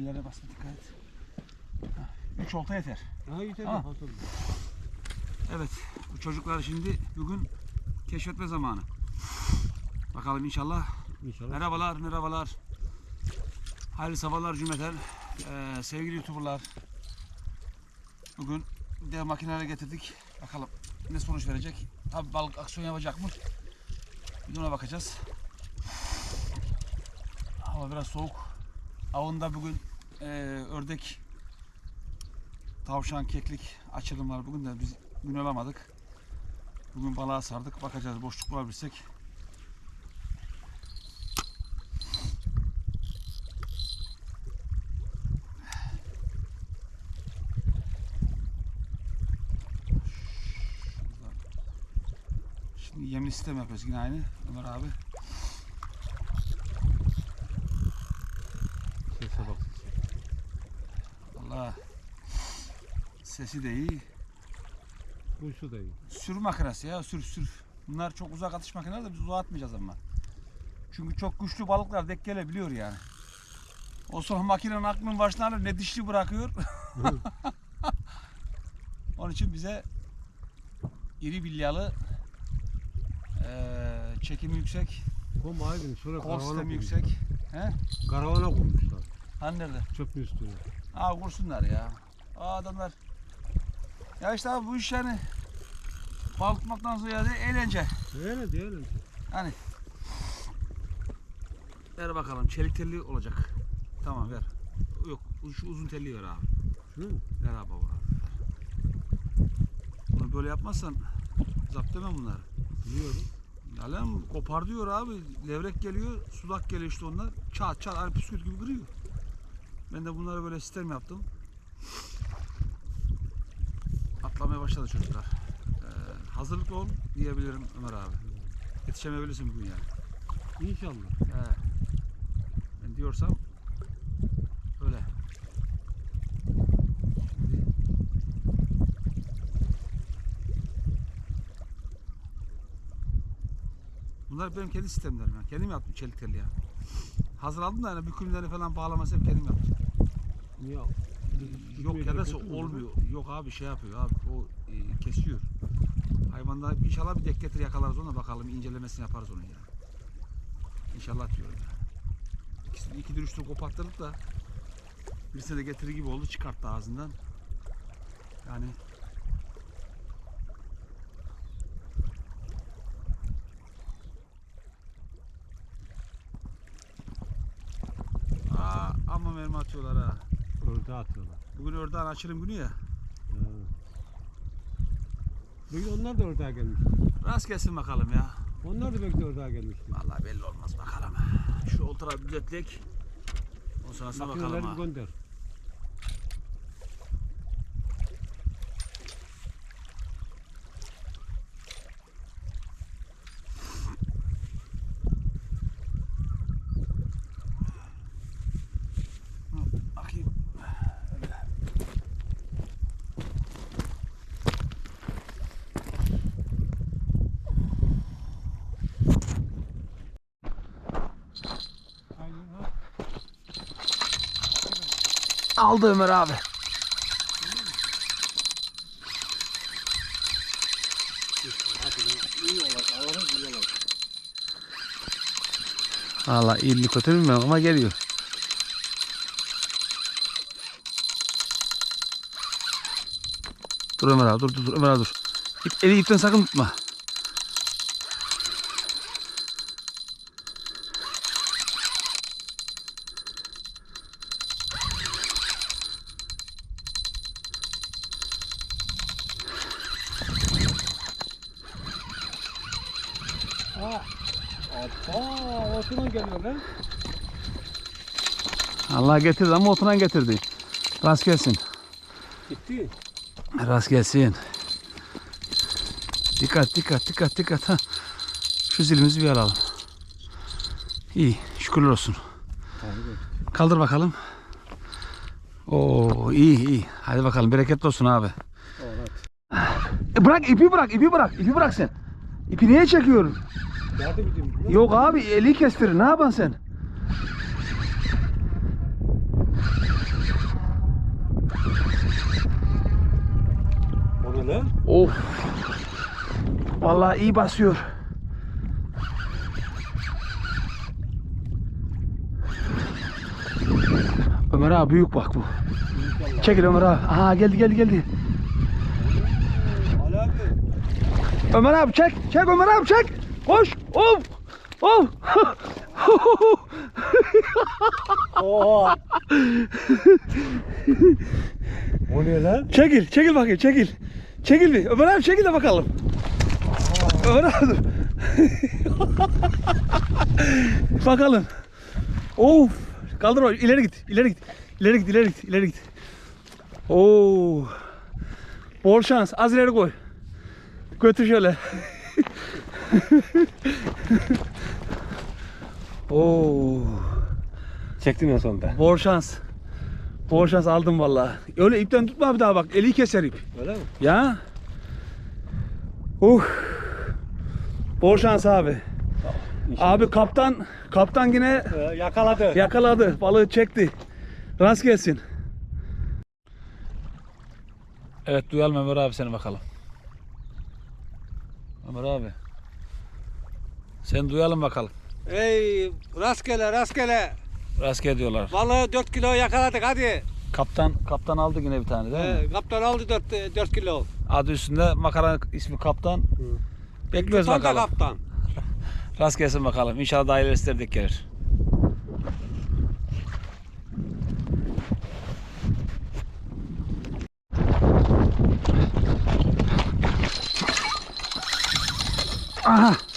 Zillere basma dikkat et. 3 olta yeter. Ha yeter. Ha. Evet. Bu çocuklar şimdi bugün keşfetme zamanı. Bakalım inşallah. İnşallah. Merhabalar, merhabalar. Hayırlı sabahlar cümleten. Ee, sevgili YouTuber'lar. Bugün dev makineleri getirdik. Bakalım ne sonuç verecek. Tabi balık aksiyon yapacak mı? Bir de ona bakacağız. Hava biraz soğuk. Avında bugün ee, ördek, tavşan, keklik açılım var. Bugün de biz gün alamadık. Bugün balığa sardık. Bakacağız boşluk bulabilirsek. Şimdi yemli sistem yapıyoruz yine aynı Ömer abi. Sese bak sese. Allah sesi de iyi. Kuşu da iyi. Sür makinesi ya sür sür. Bunlar çok uzak atış makineleri de biz uzağa atmayacağız ama. Çünkü çok güçlü balıklar denk gelebiliyor yani. O sonra makinenin aklının başına alır ne dişli bırakıyor. Onun için bize iri bilyalı eee çekimi yüksek, Kom aydın şöyle kol karavana sistemi yüksek. He? Karavana kurmuşlar. Hani nerede? Çöpün üstüne. Aa vursunlar ya. Aa adamlar. Ya işte abi bu iş yani balık tutmaktan ziyade eğlence. Öyle değil öyle. Hani ver bakalım çelik telli olacak. Tamam ver. Yok şu uzun telli ver abi. Şunu mu? Ver abi baba. Bunu böyle yapmazsan zapt demem bunları. Biliyorum. Lan kopar diyor abi. Levrek geliyor, sudak geliyor işte onlar. Çat çat hani püskürt gibi kırıyor. Ben de bunlara böyle sistem yaptım. Başladı çocuklar. Ee, hazırlıklı ol diyebilirim Ömer abi. Yetişemeyebilirsin bugün yani. İnşallah. He. Ben diyorsam öyle. Şimdi Bunlar benim kendi sistemlerim ya. Kendim yaptım çelik telli ya. Hazır aldım da hani bükümleri falan bağlaması hep kendim yaptım. Niye? Yok ya da olmuyor. Yok abi şey yapıyor abi o e, kesiyor. Hayvanda inşallah bir dek getir yakalarız ona bakalım incelemesini yaparız onun ya. İnşallah diyorum. İkisini iki tur koparttırdık da birisine de getirir gibi oldu çıkarttı ağzından. Yani Aa, ama mermi atıyorlar ha. Ördeğe atıyorlar. Bugün ördeğin açılım günü ya. Bugün onlar da ördeğe gelmiş. Rast gelsin bakalım ya. Onlar da belki ördeğe gelmişti. Vallahi belli olmaz bakalım. Şu oltara düzeltlek. O sonrasına bakalım ha. gönder. Bakayım. Öyle. Aldı Ömer abi. Valla iyiliğini kötü bilmiyorum ama geliyor. Dur Ömer abi dur dur dur Ömer abi dur. İp, eli ipten sakın tutma. Aa. Otuna geliyor lan. Allah getirdi ama oturan getirdi. Rast gelsin. Gitti. Rast gelsin. Dikkat dikkat dikkat dikkat. Ha. Şu zilimizi bir alalım. İyi şükürler olsun. Kaldır bakalım. Oo iyi iyi. Hadi bakalım bereketli olsun abi. Evet. E bırak ipi bırak ipi bırak ipi bırak sen. İpi niye çekiyorsun? Nerede? Yok abi eli kestirir. Ne yapan sen? O ne? Of. Vallahi iyi basıyor. Ömer abi büyük bak bu. Çekil Ömer abi. Aha geldi geldi geldi. Ali abi. Ömer abi çek. Çek Ömer abi çek. Koş. Of. Of. Oha. o ne lan? çekil. Çekil bakayım çekil. Çekil bir. Ömer abi çekil de bakalım. Ömer abi dur. bakalım. Of. Kaldır bak. İleri git. İleri git. İleri git. İleri git. İleri git. Oo. Bol şans. Az ileri koy. Götür şöyle. Oo. Çektim en sonunda. Bol şans. Bol şans aldım vallahi. Öyle ipten tutma abi daha bak. Eli keser ip. Öyle mi? Ya. Uh. Bol şans abi. Abi kaptan kaptan yine Ee, yakaladı. yakaladı. Balığı çekti. Rast gelsin. Evet duyalım Ömer abi seni bakalım. Ömer abi. Sen duyalım bakalım. Ey rastgele rastgele. Rastgele diyorlar. Balığı 4 kilo yakaladık hadi. Kaptan kaptan aldı yine bir tane değil mi? Ee, kaptan aldı 4, 4 kilo. Adı üstünde makara ismi kaptan. Bekliyoruz Tutan da bakalım. kaptan. Rast gelsin bakalım. İnşallah daha ileri isterdik gelir. Aha.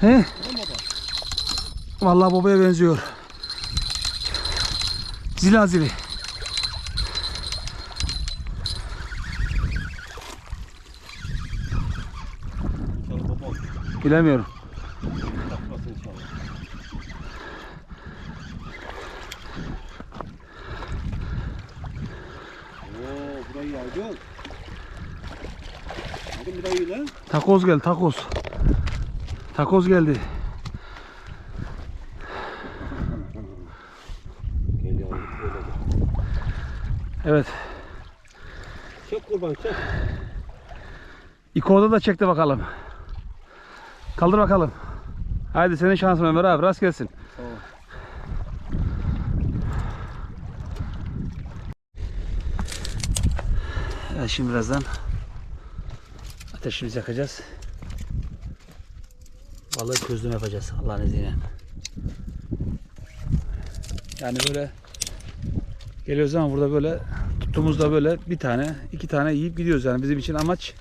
He? Vallahi babaya benziyor. Zilazili. Bilemiyorum. Oo burayı yaydı. Hadi burayı lan. Takoz geldi takoz. Takoz geldi. Evet. Çek kurban çek. İko'da da çekti bakalım. Kaldır bakalım. Haydi senin şansın Ömer abi rast gelsin. Ol. Evet, şimdi birazdan ateşimizi yakacağız. Balığı közleme yapacağız Allah'ın izniyle. Yani böyle geliyoruz ama burada böyle tuttuğumuzda böyle bir tane iki tane yiyip gidiyoruz yani bizim için amaç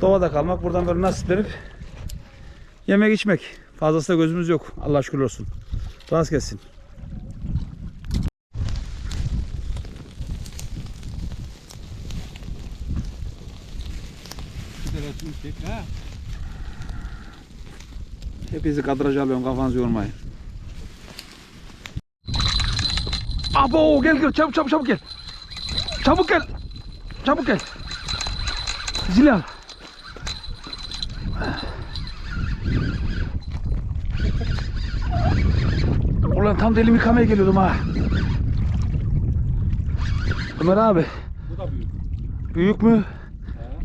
doğada kalmak buradan böyle nasiplenip yemek içmek fazlası da gözümüz yok Allah şükür olsun rast gelsin. Bir de resmini çek ha. Hepinizi kadraja alıyorum kafanızı yormayın. Abo gel gel çabuk çabuk çabuk gel. Çabuk gel. Çabuk gel. Zil al. Ulan tam da elimi yıkamaya geliyordum ha. Ömer abi Bu da büyük. büyük mü?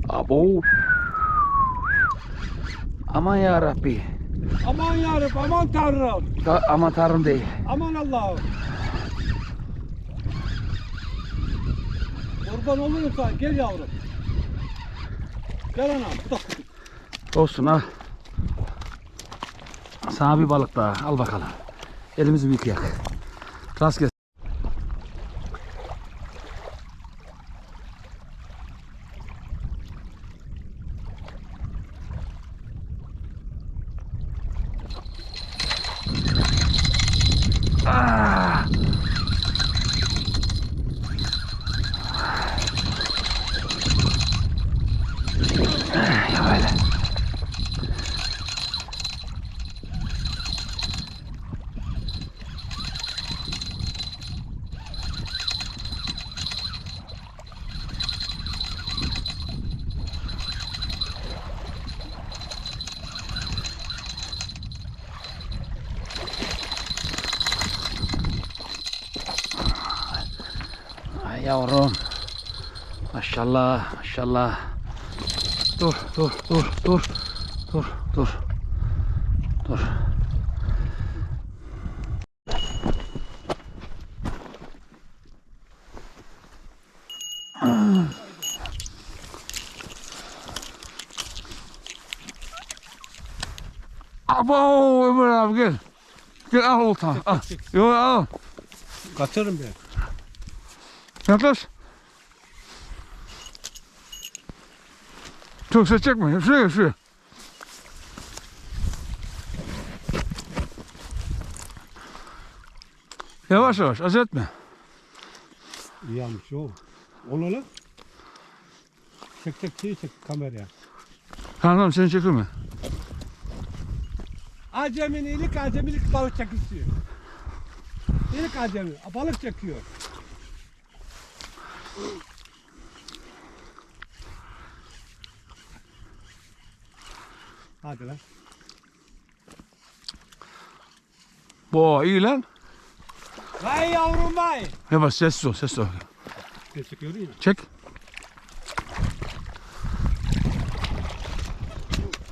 Ha. Abo. Aman ya Rabbi. Aman yarabbim aman tanrım. Da, aman tanrım değil. Aman Allah'ım. Kurban olursa gel yavrum. Gel anam. Olsun al. Sana bir balık daha al bakalım. Elimizi büyük yak. Rast gelsin. Ah! Ya böyle. Ay yavrum. Maşallah, maşallah. dur, dur, dur, dur, dur, dur, dur. Abo Ömer abi gel. Gel al oltan. Al. Yo al. Kaçarım ben. Yaklaş. Çok ses çekme. Şuraya şuraya. Yavaş yavaş acele etme. İyi almış o. Ol oğlum. Çek çek şeyi çek kameraya. Tamam seni çekme. Acemin iyilik acemilik balık çekişiyor. İyilik acemi balık çekiyor. Hadi lan. Bo iyi lan. Vay yavrum vay. Yavaş sessiz ol sessiz ol. Ne çekiyor ya? Çek.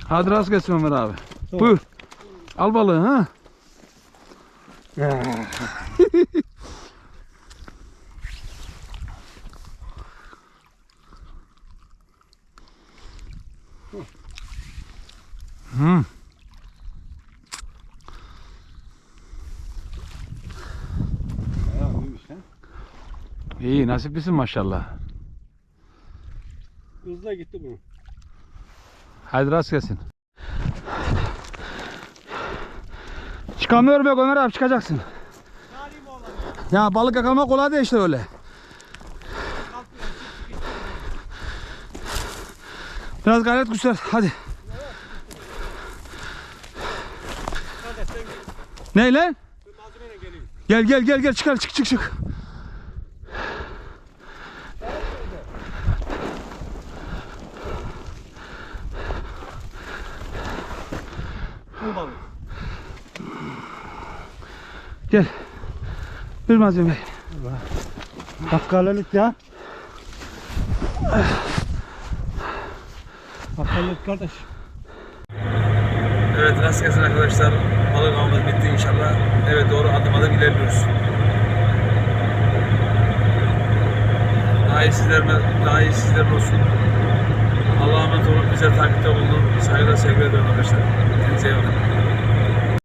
Hadi rast gelsin Ömer abi. Tamam. Buyur. Al balığı ha. Hmm. İyi nasiplisin maşallah. Hızla gitti bu. Hadi rast gelsin. Çıkamıyorum yok Ömer abi çıkacaksın. Ya balık yakalamak kolay değil işte öyle. Biraz gayret göster. Hadi sen git. Ne lan? Ben malzemeyle geleyim. Gel gel gel gel çıkar çık çık çık. Gel. Bir malzeme. Hakkalelik ya. Hakkalelik kardeş. Evet rast gelsin arkadaşlar. Balık avımız bitti inşallah. Evet doğru adım adım ilerliyoruz. Daha iyi sizlerime, daha iyi sizlerin olsun. Allah'a emanet olun. Bize takipte bulunun. Saygılar sevgiler ediyorum arkadaşlar. Kendinize iyi bakın.